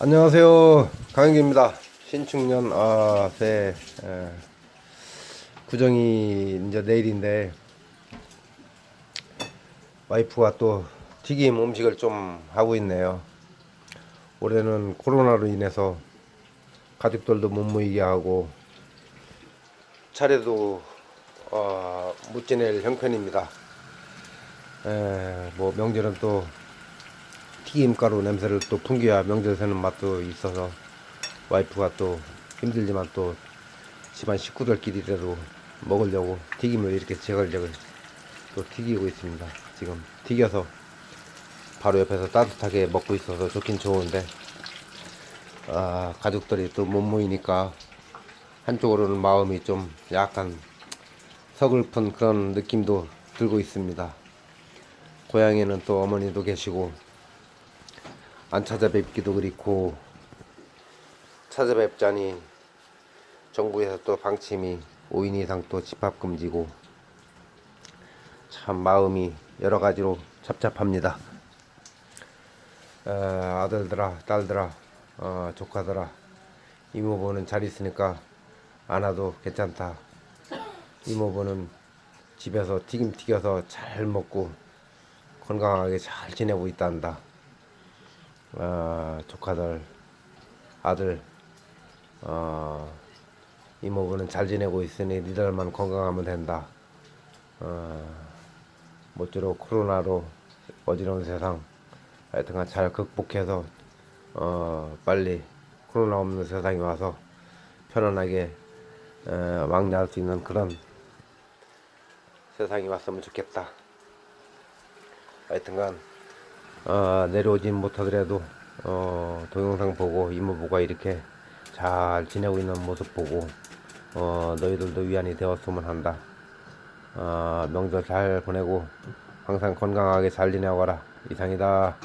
안녕하세요. 강영기입니다. 신축년 아, 새 에, 구정이 이제 내일인데 와이프가 또 튀김 음식을 좀 하고 있네요. 올해는 코로나로 인해서 가족들도 못 모이게 하고 차례도 어, 못 지낼 형편입니다. 에, 뭐 명절은 또 튀김가루 냄새를 또 풍겨야 명절 새는 맛도 있어서 와이프가 또 힘들지만 또 집안 식구들끼리라도 먹으려고 튀김을 이렇게 제걸제걸 또 튀기고 있습니다. 지금 튀겨서 바로 옆에서 따뜻하게 먹고 있어서 좋긴 좋은데 아, 가족들이 또 못 모이니까 한쪽으로는 마음이 좀 약간 서글픈 그런 느낌도 들고 있습니다. 고향에는 또 어머니도 계시고 안 찾아뵙기도 그렇고 찾아뵙자니 정부에서 또 방침이 5인 이상 또 집합 금지고 참 마음이 여러 가지로 잡잡합니다. 어, 아들들아, 딸들아, 어, 조카들아, 이모부는 잘 있으니까 안 와도 괜찮다. 이모부는 집에서 튀김 튀겨서 잘 먹고 건강하게 잘 지내고 있단다. 어, 조카들, 아들, 어, 이모부는 잘 지내고 있으니 니들만 건강하면 된다. 어, 모쪼록 코로나로 어지러운 세상 하여튼간 잘 극복해서 어, 빨리 코로나 없는 세상이 와서 편안하게 어, 왕래할 수 있는 그런 세상이 왔으면 좋겠다. 하여튼간 어, 내려오진 못하더라도 어, 동영상 보고 이모부가 이렇게 잘 지내고 있는 모습 보고 어, 너희들도 위안이 되었으면 한다. 어, 명절 잘 보내고 항상 건강하게 잘 지내거라. 이상이다.